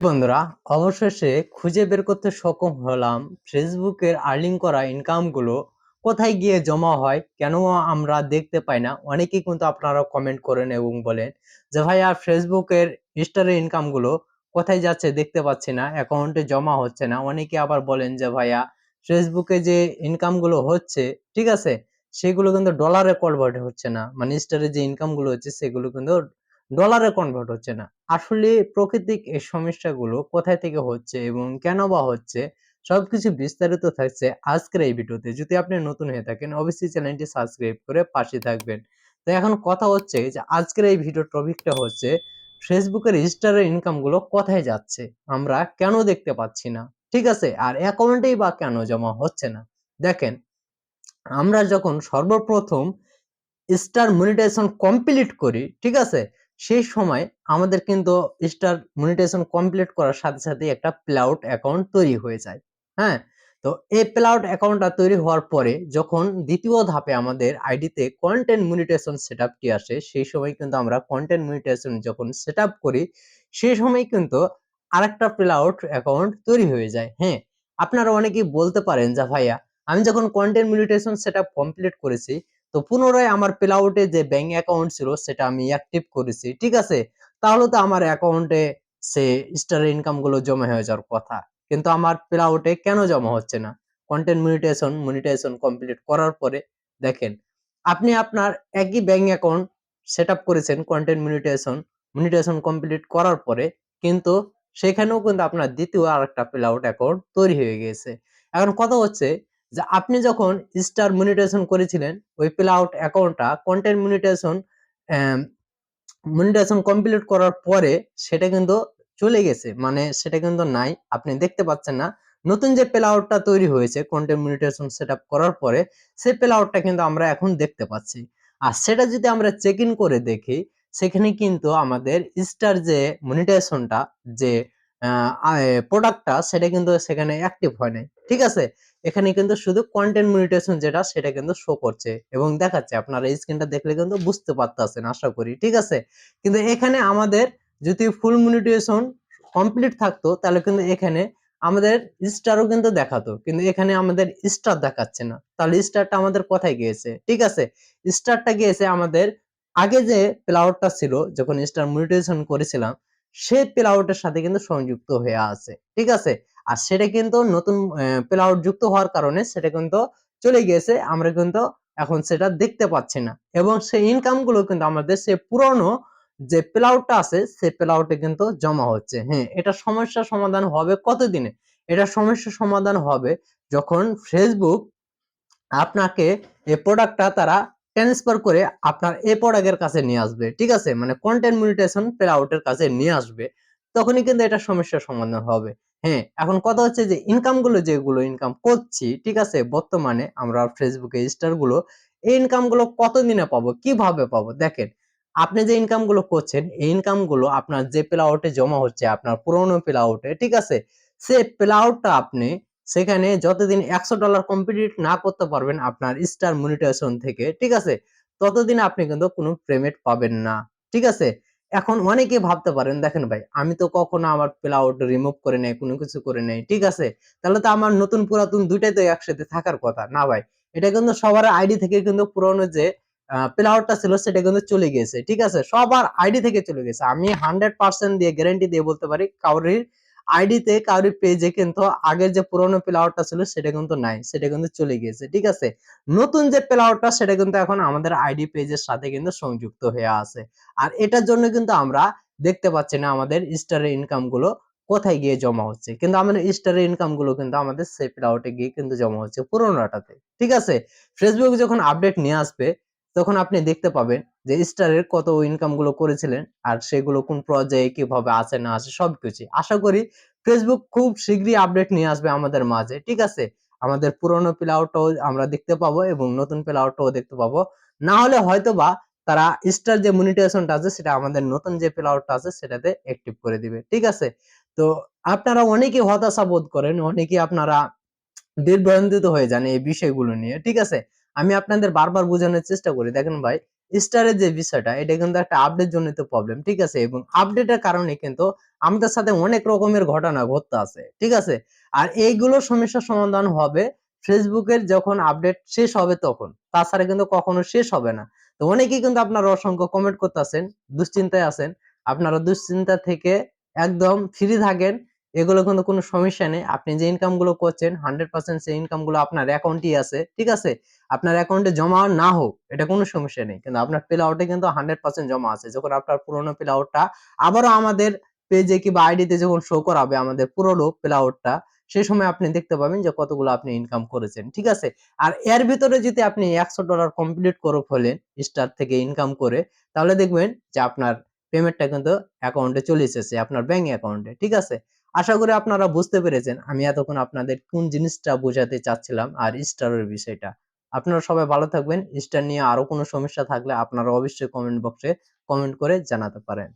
বন্ধুরা, অবশেষে খুঁজে বের করতে সক্ষম হলাম ফেসবুকের আর্নিং করা ইনকামগুলো কোথায় গিয়ে জমা হয়, কেন আমরা দেখতে পাই না? অনেকেই কিন্তু আপনারা কমেন্ট করেন এবং বলেন যে, ভাইয়া, ফেসবুকের স্টারের ইনকামগুলো কোথায় যাচ্ছে দেখতে পাচ্ছি না অ্যাকাউন্টে জমা হচ্ছে না। অনেকে আবার বলেন যে, ভাইয়া, ফেসবুকে যে ইনকামগুলো হচ্ছে, ঠিক আছে, সেগুলো কিন্তু ডলারে কনভার্ট হচ্ছে না। মানে স্টারে যে ইনকামগুলো হচ্ছে, সেগুলো কিন্তু ডলারে কনভার্ট হচ্ছে না। আসলে প্রাকৃতিক এই সমস্যাগুলো কোথায় থেকে হচ্ছে এবং কেন বা হচ্ছে, সবকিছু বিস্তারিত থাকছে আজকের এই ভিডিওতে। যদি আপনি নতুন হয়ে থাকেন, অবশ্যই চ্যানেলটি সাবস্ক্রাইব করে পাশে থাকবেন। তো এখন কথা হচ্ছে যে আজকের এই ভিডিও টপিকটা হচ্ছে, ফেসবুকের স্টারের ইনকামগুলো কোথায় যাচ্ছে? আমরা কেন দেখতে পাচ্ছি না? ঠিক আছে? আর অ্যাকাউন্টেই বা কেন জমা হচ্ছে না? দেখেন, আমরা যখন সর্বপ্রথম স্টার মনিটাইজেশন কমপ্লিট করি, ঠিক আছে? সেই সময় আমাদের কিন্তু স্টার মনিটাইজেশন কমপ্লিট করার সাথে সাথে একটা প্লাউড অ্যাকাউন্ট তৈরি হয়ে যায়। হ্যাঁ? তো এই প্লাউড অ্যাকাউন্টটা তৈরি হওয়ার পরে যখন দ্বিতীয় ধাপে আমাদের আইডিতে কন্টেন্ট মনিটাইজেশন সেটআপটি আসে, সেই সময় কিন্তু আমরা কন্টেন্ট মনিটাইজেশন যখন সেটআপ করি, সেই সময় কিন্তু আরেকটা প্লাউড অ্যাকাউন্ট তৈরি হয়ে যায়। হ্যাঁ? আপনারা অনেকেই বলতে পারেন যে, ভাইয়া, আমি যখন কন্টেন্ট মনিটাইজেশন সেটআপ কমপ্লিট করেছি তো পুনরায় আমার প্লাউডে যে ব্যাংক অ্যাকাউন্ট ছিল সেটা আমি অ্যাক্টিভ করেছি, ঠিক আছে? তাহলে তো আমার অ্যাকাউন্টে সে স্টার ইনকামগুলো জমা হয়ে যাওয়ার কথা। কিন্তু আমার প্লাউডে কেন জমা হচ্ছে না? কন্টেন্ট মনিটাইজেশন মনিটাইজেশন কমপ্লিট করার পরে দেখেন, আপনি আপনার একই ব্যাংক অ্যাকাউন্ট সেট আপ করেছেন কন্টেন্ট মনিটাইজেশন মনিটাইজেশন কমপ্লিট করার পরে, কিন্তু সেখানেও কিন্তু আপনার দ্বিতীয় আর একটা প্লাউড অ্যাকাউন্ট তৈরি হয়ে গেছে এখন কথা হচ্ছে যে আপনি যখন স্টার মনিটাইজেশন করেছিলেন, ওই প্লাউড অ্যাকাউন্টটা কন্টেন্ট মনিটাইজেশন মনিটাইজেশন কমপ্লিট করার পরে সেটা কিন্তু চলে গেছে। মানে সেটা কিন্তু নাই, আপনি দেখতে পাচ্ছেন না। নতুন যে প্লাউডটা তৈরি হয়েছে কন্টেন্ট মনিটাইজেশন সেটআপ করার পরে, সেই প্লাউডটা কিন্তু আমরা এখন দেখতে পাচ্ছি। আর সেটা যদি আমরা চেক ইন করে দেখি, সেখানে কিন্তু আমাদের স্টার যে মনিটাইজেশনটা যে প্রোডাক্টটা সেটা কিন্তু সেখানে অ্যাক্টিভ হয় নাই। ঠিক আছে? এখানে কিন্তু শুধু কন্টেন্ট মনিটাইজেশন যেটা, সেটা কিন্তু শো করছে এবং দেখাচ্ছে। আপনারা এই স্ক্রিনটা দেখলে কিন্তু বুঝতে পারতেছেন, আশা করি। ঠিক আছে? কিন্তু এখানে আমাদের যদি ফুল মনিটাইজেশন কমপ্লিট থাকতো, তাহলে কিন্তু এখানে আমাদের স্টারও কিন্তু দেখাতো। কিন্তু এখানে আমাদের স্টার দেখাচ্ছে না। তাহলে স্টারটা আমাদের কোথায় গিয়েছে? ঠিক আছে? স্টারটা গিয়েছে আমাদের আগে যে প্লাউডটা ছিল, যখন স্টার মনিটাইজেশন করেছিলাম, সেই প্লাউডের সাথে কিন্তু সংযুক্ত হয়ে আছে। ঠিক আছে? আর সেটা কিন্তু নতুন প্লাউড যুক্ত হওয়ার কারণে সেটা কিন্তু চলে গিয়েছে। আমরা কিন্তু এখন সেটা দেখতে পাচ্ছি না। এবং সেই ইনকামগুলো কিন্তু আমাদের সে পুরনো যে প্লাউডটা আছে সে প্লাউডে কিন্তু জমা হচ্ছে। হ্যাঁ এটা সমস্যা সমাধান হবে কতদিনে? এটা সমস্যা সমাধান হবে যখন ফেসবুক আপনাকে এই প্রোডাক্টটা তারা ট্রান্সফার করে আপনার এই প্রোডাক্টের কাছে নিয়ে আসবে। ঠিক আছে? মানে কন্টেন্ট মনিটাইজেশন প্লাউডের কাছে নিয়ে আসবে। তখনই কিন্তু এটা সমস্যার সমাধান হবে। হ্যাঁ এখন কথা হচ্ছে যে ইনকামগুলো যেগুলো ইনকাম করছি, ঠিক আছে, বর্তমানে আমরা ফেসবুকে স্টারগুলো, এই ইনকামগুলো কতদিনে পাবো, কীভাবে পাবো? দেখেন, আপনি যে ইনকামগুলো করছেন, এই ইনকামগুলো আপনার যে প্লাউটে জমা হচ্ছে, আপনার পুরোনো প্লাউটে ঠিক আছে, সে প্লাউটটা আপনি সেখানে যতদিন একশো ডলার কমপ্লিট না করতে পারবেন আপনার স্টার মনিটাইজেশন থেকে, ঠিক আছে, ততদিন আপনি কিন্তু কোনো পেমেন্ট পাবেন না, ঠিক আছে এখন অনেকে ভাবতে পারেন, দেখেন ভাই, আমি তো কখনো আমার প্লাউড রিমুভ করে নেই, কোনো কিছু করে নেই, ঠিক আছে? তাহলে তো আমার নতুন পুরাতন দুইটাই তো একসাথে থাকার কথা। না ভাই, এটা কিন্তু সবার আইডি থেকে কিন্তু পুরনো যে প্লাউডটা ছিল সেটা কিন্তু চলে গেছে ঠিক আছে? সবার আইডি থেকে চলে গেছে। আমি হান্ড্রেড পার্সেন্ট দিয়ে গ্যারেন্টি দিয়ে বলতে পারি কাউরির আইডিতে কাউরি পেজে কিন্তু আগের যে পুরনো প্লেয়ারটা ছিল সেটা কিন্তু নাই, সেটা কিন্তু চলে গিয়েছে, ঠিক আছে? নতুন যে প্লেয়ারটা সেটা কিন্তু এখন আমাদের আইডি পেজের সাথে কিন্তু সংযুক্ত হয়ে আছে। আর এটার জন্য কিন্তু আমরা দেখতে পাচ্ছি না আমাদের স্টারের ইনকামগুলো কোথায় গিয়ে জমা হচ্ছে। কিন্তু আমাদের স্টারের ইনকামগুলো কিন্তু আমাদের সেফ আউটে গিয়ে কিন্তু জমা হচ্ছে পুরোনোটাতে, ঠিক আছে? ফেসবুক যখন আপডেট নিয়ে আসবে তখন আপনি দেখতে পাবেন যে স্টারের কত ইনকামগুলো করেছিলেন আর সেগুলো কোন পর্যায়ে কীভাবে আছে, না আছে সবকিছু আশা করি ফেসবুক খুব শীঘ্রই আপডেট নিয়ে আসবে আমাদের মাঝে, ঠিক আছে? আমাদের পুরনো প্লেআউটটাও আমরা দেখতে পাবো এবং নতুন প্লেআউটটাও দেখতে পাবো। না হলে হয়তো বা তারা স্টার যে মনিটাইজেশনটা আছে, সেটা আমাদের নতুন যে প্লেআউটটা আছে, সেটাতে অ্যাক্টিভ করে দিবে, ঠিক আছে? তো আপনারা অনেকেই হতাশা বোধ করেন, অনেকেই আপনারা বিভ্রান্তিত হয়ে যান এই বিষয়গুলো নিয়ে, ঠিক আছে? আমি আপনাদের বারবার বোঝানোর চেষ্টা করি। দেখেন ভাই স্টারের যে বিষয়টা, এটা কিন্তু একটা আপডেট জনিত প্রবলেম ঠিক আছে? এবং আপডেটের কারণে কিন্তু আমাদের সাথে অনেক রকমের ঘটনা ঘটতে আছে, ঠিক আছে? আর এইগুলো সমস্যার সমাধান হবে ফেসবুকের যখন আপডেট শেষ হবে তখন। তাছাড়া কিন্তু কখনো শেষ হবে না। তো অনেকেই কিন্তু আপনারা অসংখ্য কমেন্ট করতেছেন, দুশ্চিন্তায় আছেন। আপনারা দুশ্চিন্তা থেকে একদম ফ্রি থাকেন। এগুলো কিন্তু কোনো সমস্যা নেই। আপনি যে ইনকামগুলো করছেন হান্ড্রেড পার্সেন্ট সেই ইনকামগুলো আপনার অ্যাকাউন্টই আছে, ঠিক আছে? আপনার অ্যাকাউন্টে জমা না হোক, এটা কোনো সমস্যা নেই। কিন্তু আপনার প্লে আউটে কিন্তু হান্ড্রেড পার্সেন্ট জমা আছে। যখন আপনার পুরোনো প্লে আউটটা আবারও আমাদের পেজে কিংবা আইডিতে যখন শো করাবে আমাদের পুরোনো প্লে আউটটা সেই সময় আপনি দেখতে পাবেন যে কতগুলো আপনি ইনকাম করেছেন, ঠিক আছে? আর এর ভিতরে যদি আপনি একশো ডলার কমপ্লিট করে ফেলেন স্টার থেকে ইনকাম করে, তাহলে দেখবেন যে আপনার পেমেন্টটা কিন্তু অ্যাকাউন্টে চলে এসেছে, আপনার ব্যাংক অ্যাকাউন্টে ঠিক আছে? আশা করি আপনারা বুঝতে পেরেছেন আমি এতক্ষণ আপনাদের কোন জিনিসটা বোঝাতে চাচ্ছিলাম আর স্টারের বিষয়টা। আপনারা সবাই ভালো থাকবেন। স্টার নিয়ে আরও কোনো সমস্যা থাকলে আপনারা অবশ্যই কমেন্ট বক্সে কমেন্ট করে জানাতে পারেন।